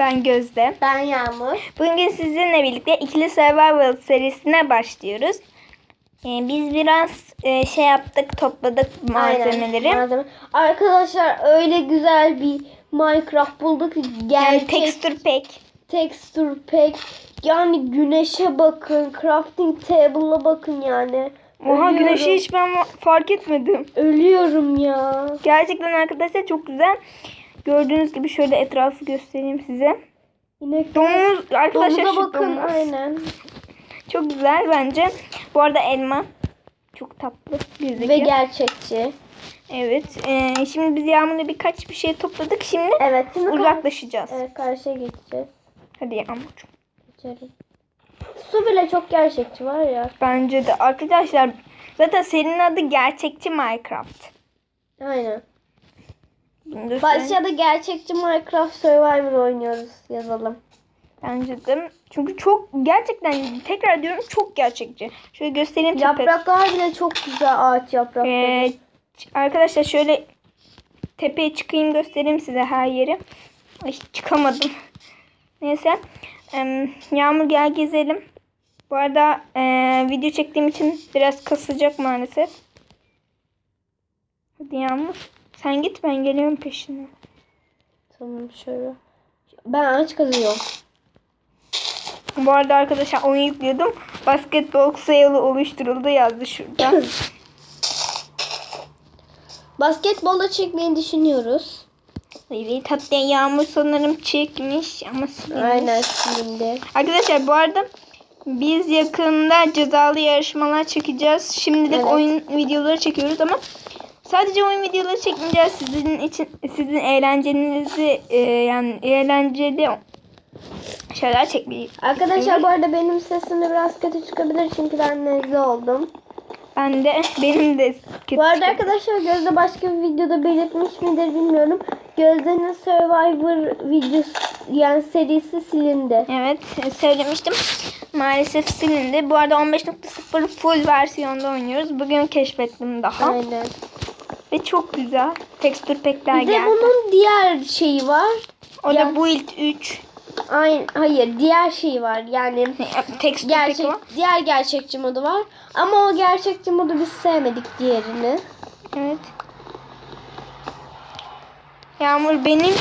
Ben Gözde. Ben Yağmur. Bugün sizinle birlikte ikili survival serisine başlıyoruz. Ee, biz biraz e, şey yaptık, topladık malzemeleri. Aynen, malzeme. Arkadaşlar öyle güzel bir Minecraft bulduk. ki Yani Gerçek texture pack. texture pack. Yani güneşe bakın. Crafting table'a bakın yani. Oha Ölüyorum. güneşi hiç ben fark etmedim. Ölüyorum ya. Gerçekten arkadaşlar çok güzel. Gördüğünüz gibi şöyle etrafı göstereyim size. İnek Domuz arkadaşlar Domuza bakın domuz. aynen. Çok güzel bence. Bu arada elma. Çok tatlı gözüküyor. Ve gerçekçi. Evet. e, şimdi biz Yağmur'la birkaç bir şey topladık. Şimdi Evet şimdi uzaklaşacağız. evet, karşıya geçeceğiz. Hadi Yağmur. Geçelim. Su bile çok gerçekçi var ya. Bence de. Arkadaşlar zaten serinin adı Gerçekçi Minecraft. Aynen. Bunu da gerçekçi Minecraft Survivor oynuyoruz yazalım. Bence de. Çünkü çok gerçekten tekrar diyorum çok gerçekçi. Şöyle göstereyim. tepe- Yapraklar bile çok güzel ağaç yaprakları. Ee, arkadaşlar şöyle tepeye çıkayım göstereyim size her yeri. Ay, çıkamadım. Neyse. Em, Yağmur gel gezelim. Bu arada e, video çektiğim için biraz kasacak maalesef. Hadi Yağmur. Sen git ben geliyorum peşine. Tamam şöyle. Ben ağaç kazıyorum. Bu arada arkadaşlar oyun yüklüyordum. Basketbol sayılı oluşturuldu yazdı şurada. Basketbolla çekmeyi düşünüyoruz. evet hatta Yağmur sanırım çekmiş ama silinmiş. Aynen şimdi. Arkadaşlar bu arada biz yakında cezalı yarışmalar çekeceğiz. Şimdilik Evet. oyun videoları çekiyoruz ama sadece oyun videoları çekmeyeceğiz. Sizin için sizin eğlencenizi e, yani eğlenceli şeyler çekmeyi. Arkadaşlar bu arada benim sesim de biraz kötü çıkabilir çünkü ben nezle oldum. ben de benim de kötü Bu arada arkadaşlar Gözde başka bir videoda belirtmiş midir bilmiyorum. Gözde'nin Survivor videosu yani serisi silindi. Evet söylemiştim. Maalesef silindi. Bu arada 15.0 full versiyonda oynuyoruz. Bugün keşfettim daha. Aynen. Ve çok güzel. Tekstür de geldi. bunun diğer şeyi var. O Ya- da Build 3. Aynen, hayır diğer şeyi var. Yani Tekstür gerçek o. diğer gerçekçi modu var. Ama o gerçekçi modu biz sevmedik diğerini. Evet. Yağmur benim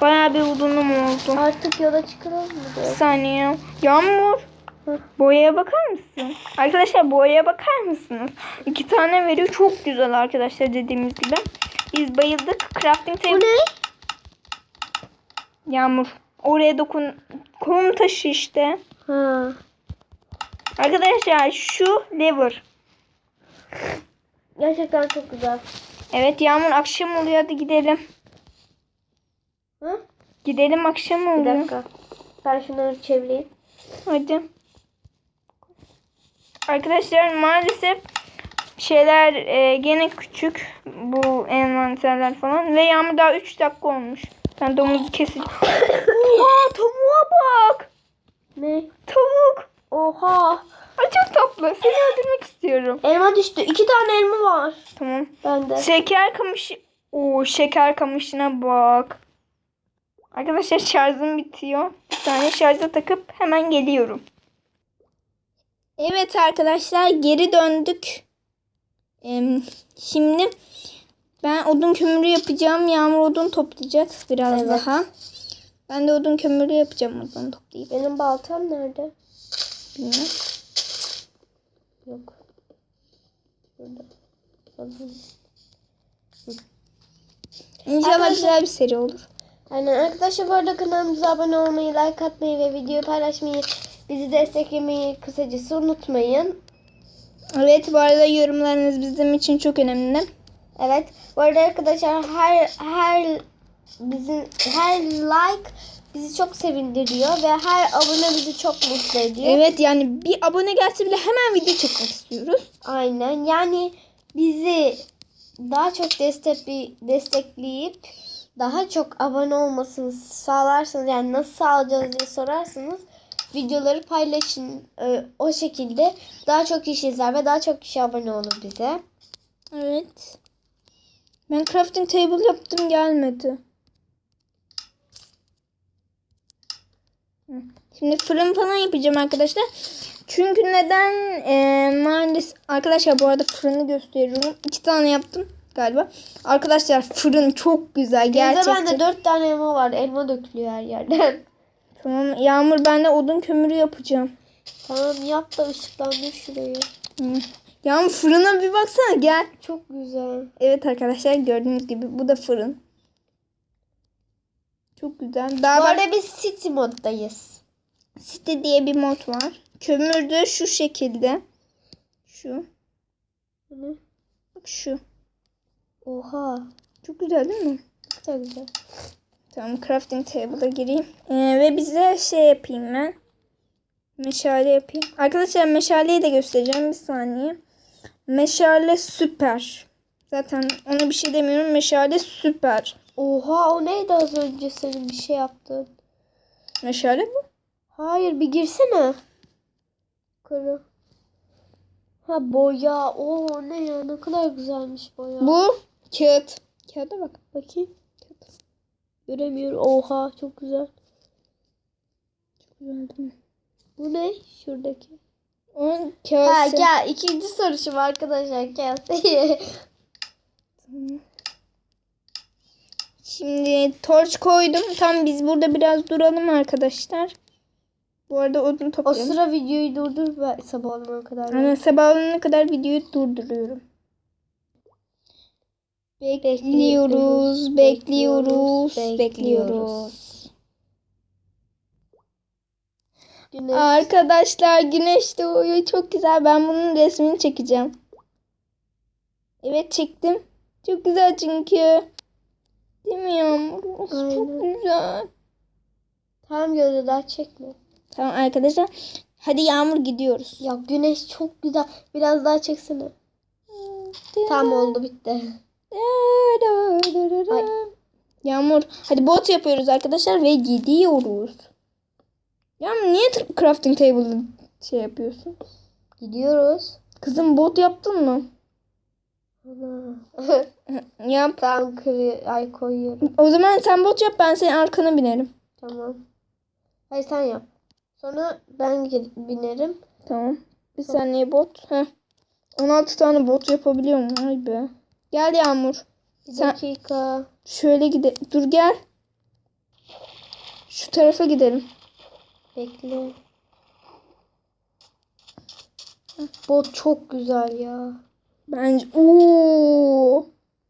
bayağı bir uzunum oldu. Artık yola çıkalım mı? Bir saniye. Yağmur. Boyaya bakar mısın? Arkadaşlar boyaya bakar mısınız? İki tane veriyor. Çok güzel arkadaşlar dediğimiz gibi. Biz bayıldık. Crafting Bu table. ne? Yağmur. Oraya dokun. Kum taşı işte. Ha. Arkadaşlar şu lever. Gerçekten çok güzel. Evet Yağmur akşam oluyor. Hadi gidelim. Hı? Gidelim akşam Bir oluyor. dakika. Ben şunları çevireyim. Hadi. Arkadaşlar maalesef şeyler e, gene küçük. Bu envanterler falan. Ve yağmur daha 3 dakika olmuş. Ben domuzu keseceğim. Oha tavuğa bak. Ne? Tavuk. Oha. Ay çok tatlı. Seni öldürmek istiyorum. Elma düştü. İki tane elma var. Tamam. Bende. Şeker kamışı. Oo şeker kamışına bak. Arkadaşlar şarjım bitiyor. Bir saniye şarja takıp hemen geliyorum. Evet arkadaşlar geri döndük. Şimdi ben odun kömürü yapacağım. Yağmur odun toplayacak biraz Evet. daha. Ben de odun kömürü yapacağım odun toplayıp. Benim baltam nerede? Bilmem. Yok. Burada. İnşallah güzel bir seri olur. Aynen arkadaşlar bu arada kanalımıza abone olmayı, like atmayı ve videoyu paylaşmayı, bizi desteklemeyi kısacası unutmayın. Evet bu arada yorumlarınız bizim için çok önemli. Evet. Bu arada arkadaşlar her her bizim her like bizi çok sevindiriyor ve her abone bizi çok mutlu ediyor. Evet yani bir abone gelse bile hemen video çekmek istiyoruz. Aynen. Yani bizi daha çok destekli, destekleyip daha çok abone olmasını sağlarsanız yani nasıl sağlayacağız diye sorarsanız videoları paylaşın. Ee, o şekilde daha çok kişi izler ve daha çok kişi abone olur bize. Evet. Ben crafting table yaptım gelmedi. Şimdi fırın falan yapacağım arkadaşlar. Çünkü neden e, maalesef arkadaşlar bu arada fırını gösteriyorum. İki tane yaptım galiba. Arkadaşlar fırın çok güzel Gerçekten. gerçekten. bende dört tane elma var. Elma dökülüyor her yerden. Tamam Yağmur ben de odun kömürü yapacağım. tamam yap da ışıklandır şurayı. Hı. Yağmur fırına bir baksana gel. Çok güzel. Evet arkadaşlar gördüğünüz gibi bu da fırın. Çok güzel. Daha Bu bak arada biz city moddayız. site diye bir mod var. Kömür de şu şekilde. Şu. Hı. Bak şu. Oha. Çok güzel değil mi? Kadar güzel. Tamam crafting table'a gireyim. Ee, ve bize şey yapayım ben. Meşale yapayım. Arkadaşlar meşaleyi de göstereceğim bir saniye. Meşale süper. Zaten ona bir şey demiyorum. Meşale süper. Oha o neydi az önce senin bir şey yaptın? Meşale bu. Hayır bir girsene. Yukarı. Ha boya. Oo ne ya ne kadar güzelmiş boya. Bu kağıt. Kağıda bak. Bakayım. Göremiyorum. Oha çok güzel. Çok güzel değil mi? Bu ne? Şuradaki. Onun Ha kağıt. gel ikinci soruşum arkadaşlar gel. Şimdi torç koydum. Tam biz burada biraz duralım arkadaşlar. Bu arada odun o toplayalım. sıra videoyu durdur ve sabah olana kadar. Hani sabah olana kadar videoyu durduruyorum. Bekliyoruz, bekliyoruz, bekliyoruz. Güneş. Arkadaşlar güneş doğuyor. Çok güzel. Ben bunun resmini çekeceğim. Evet çektim. Çok güzel çünkü. Değil mi Yağmur? Çok güzel. Tamam gözü daha çekme. Tamam arkadaşlar. Hadi Yağmur gidiyoruz. Ya güneş çok güzel. Biraz daha çeksene. Tam oldu bitti. Ay. Yağmur. Hadi bot yapıyoruz arkadaşlar ve gidiyoruz. Yağmur niye crafting table'ı şey yapıyorsun? Gidiyoruz. Kızım bot yaptın mı? Yap. Tamam kırı ay koyuyorum. O zaman sen bot yap ben senin arkana binerim. Tamam. Hayır sen yap. Sonra ben binerim. Tamam. Bir saniye bot. Heh. 16 tane bot yapabiliyorum. Ay be. Gel Yağmur. Bir Sen- dakika. Şöyle gide. Dur gel. Şu tarafa gidelim. Bekle. Bot çok güzel ya. Bence. Oo.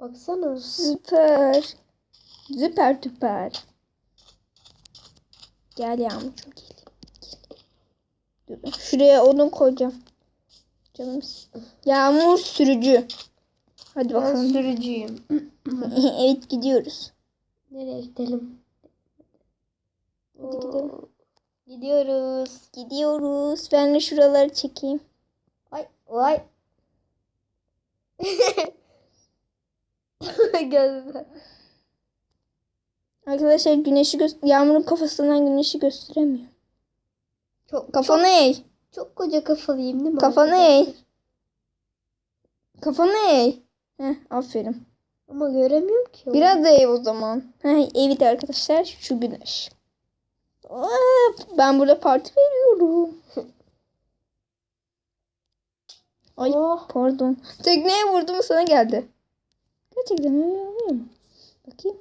Baksana. Süper. Süper süper. Gel Yağmur çok iyi. Gel. Dur, Şuraya odun koyacağım. Canım. Yağmur sürücü. Hadi Ben bakalım. sürücüyüm. evet gidiyoruz. Nereye gidelim? Hadi gidelim. Gidiyoruz. Gidiyoruz. Ben de şuraları çekeyim. Ay vay. Gözler. Arkadaşlar güneşi gö- Yağmur'un kafasından güneşi gösteremiyor. Çok, Kafanı eğ. çok koca kafalıyım değil mi? Kafanı arkadaşlar? eğ. Kafanı eğ. Heh, aferin. Ama göremiyorum ki. onu. Biraz da ev o zaman. Heh, evet arkadaşlar şu güneş. Aa, ben burada parti veriyorum. Ay Oh. pardon. Tekneye vurdum sana geldi. Gerçekten öyle oluyor mu? Bakayım.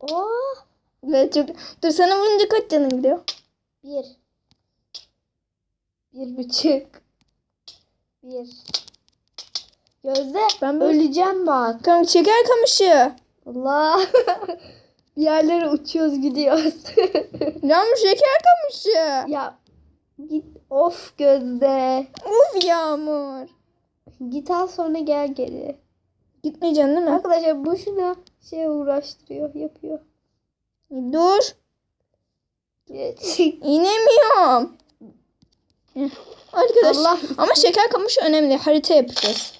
Oh. Ve çok... Dur sana vurunca kaç canın gidiyor? Bir. Bir buçuk. Bir. Gözde Ben öleceğim bak. Kam şeker kamışı. Allah. bir yerlere uçuyoruz gidiyoruz. Yağmur şeker kamışı. ya git of Gözde. Uf Yağmur. Git al sonra gel geri. Gitmeyeceksin değil mi? Arkadaşlar boşuna şey uğraştırıyor, yapıyor. Dur. İnemiyorum. Arkadaş Allah ama şeker kamışı önemli. Harita yapacağız.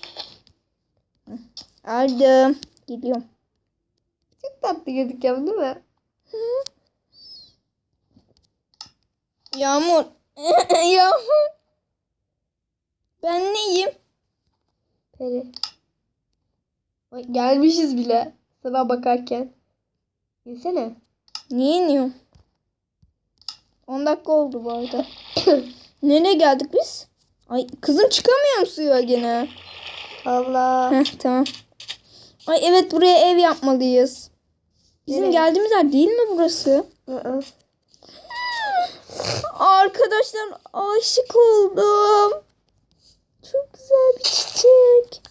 Aldım. Gidiyorum. çok tatlı gözüküyor değil mi? Yağmur. Yağmur. Ben neyim? Peri. Ay, gelmişiz bile sana bakarken. İnsene. Niye iniyorum? 10 dakika oldu bu arada. Nereye geldik biz? Ay kızım çıkamıyorum suya gene. Allah. Heh, tamam. Ay evet buraya ev yapmalıyız. Bizim Nereye? geldiğimiz yer değil mi burası? Arkadaşlar aşık oldum. Çok güzel bir çiçek.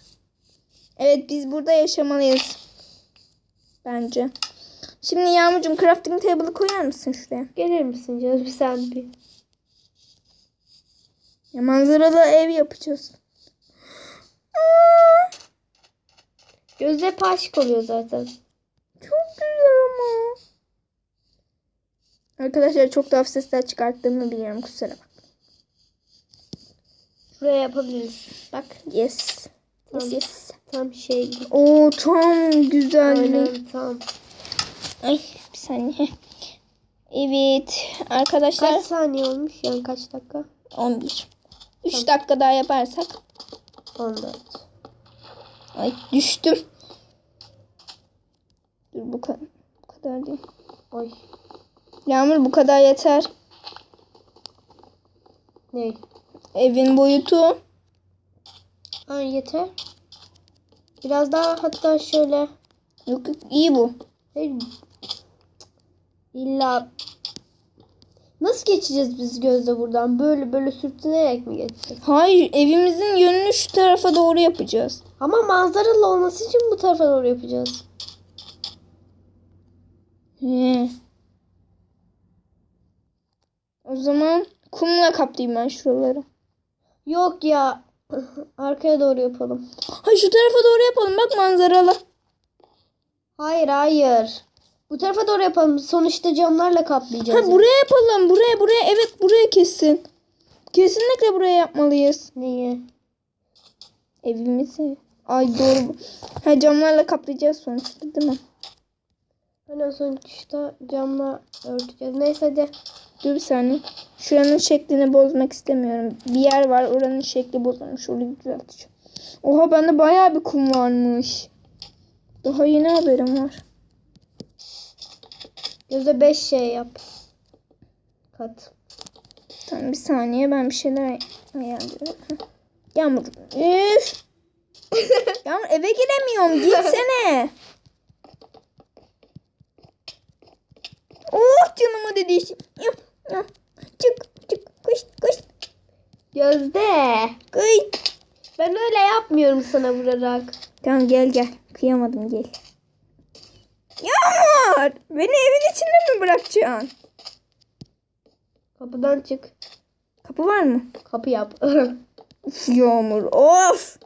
Evet biz burada yaşamalıyız. Bence. Şimdi Yağmurcuğum crafting table'ı koyar mısın şuraya? Gelir misin canım sen bir? Ya manzaralı ev yapacağız. Gözde hep aşık oluyor zaten. çok güzel ama. Arkadaşlar çok tuhaf sesler çıkarttığımı biliyorum kusura bak. Şuraya yapabiliriz. Bak Yes. Yes Tamam. yes. tam şey. Oo tam güzellik. Aynen tam. Ay bir saniye. Evet arkadaşlar Kaç saniye olmuş yani kaç dakika? 11. 3 dakika daha yaparsak. 14. Ay düştüm. Dur bu kadar. Bu kadar değil. Oy. Yağmur bu kadar yeter. Ne? Evin boyutu. Ha yeter. Biraz daha hatta şöyle. Yok yok iyi bu. Hayır. İlla Nasıl geçeceğiz biz gözle buradan? Böyle böyle sürtünerek mi geçeceğiz? Hayır evimizin yönünü şu tarafa doğru yapacağız. Ama manzaralı olması için bu tarafa doğru yapacağız. He. O zaman kumla kaplayayım ben şuraları. Yok ya. Arkaya doğru yapalım. Hayır şu tarafa doğru yapalım bak manzaralı. Hayır hayır. Bu tarafa doğru yapalım. Sonuçta camlarla kaplayacağız. Ha buraya yapalım. Buraya buraya evet buraya kesin. Kesinlikle buraya yapmalıyız. Neyi? Evimizi. Ay doğru. Ha camlarla kaplayacağız sonuçta değil mi? Aynen sonuçta camla örteceğiz. Neyse hadi. Dur bir saniye. Şuranın şeklini bozmak istemiyorum. Bir yer var oranın şekli bozulmuş. Orayı düzelteceğim. Oha bende bayağı bir kum varmış. Daha yeni haberim var. Gözde 5 şey yap. Kat. Tamam bir saniye ben bir şeyler ayarlıyorum. Yağmur. Üf. Yağmur eve giremiyorum. Gitsene. Oh canıma dedi. Çık çık koş koş Gözde. koş. Ben öyle yapmıyorum sana vurarak. Tamam gel gel. Kıyamadım gel. Yağmur. Beni evin içinde mi bırakacaksın? Kapıdan çık. Kapı var mı? Kapı yap. Uf, Yağmur of.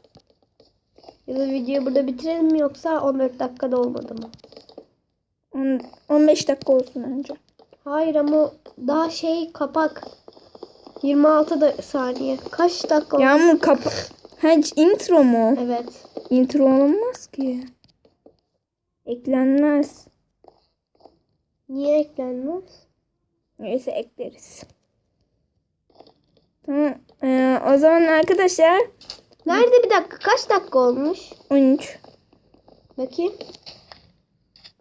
ya da videoyu burada bitirelim mi yoksa 14 dakikada olmadı mı? On- 15 dakika olsun önce. Hayır ama daha şey kapak. 26 da saniye. Kaç dakika oldu? Yağmur kapı. Ha intro mu? Evet. Intro olmaz ki. Eklenmez. Niye eklenmez? Neyse ekleriz. Tamam. Ee, o zaman arkadaşlar Nerede bir dakika? Kaç dakika olmuş? 13. Bakayım.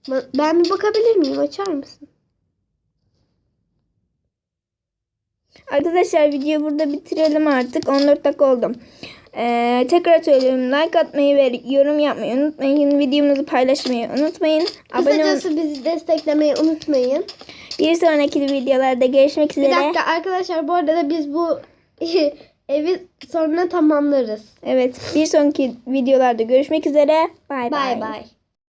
Ben- bir bakabilir miyim? Açar mısın? Arkadaşlar videoyu burada bitirelim artık. 14 dakika oldu. Ee, tekrar söylüyorum. Like atmayı ve yorum yapmayı unutmayın. Videomuzu paylaşmayı unutmayın. Abone ol- Kısacası bizi desteklemeyi unutmayın. Bir sonraki videolarda görüşmek Bir üzere. dakika arkadaşlar bu arada da biz bu evi sonra tamamlarız. Evet. Bir sonraki videolarda görüşmek üzere. Bay Bay bay.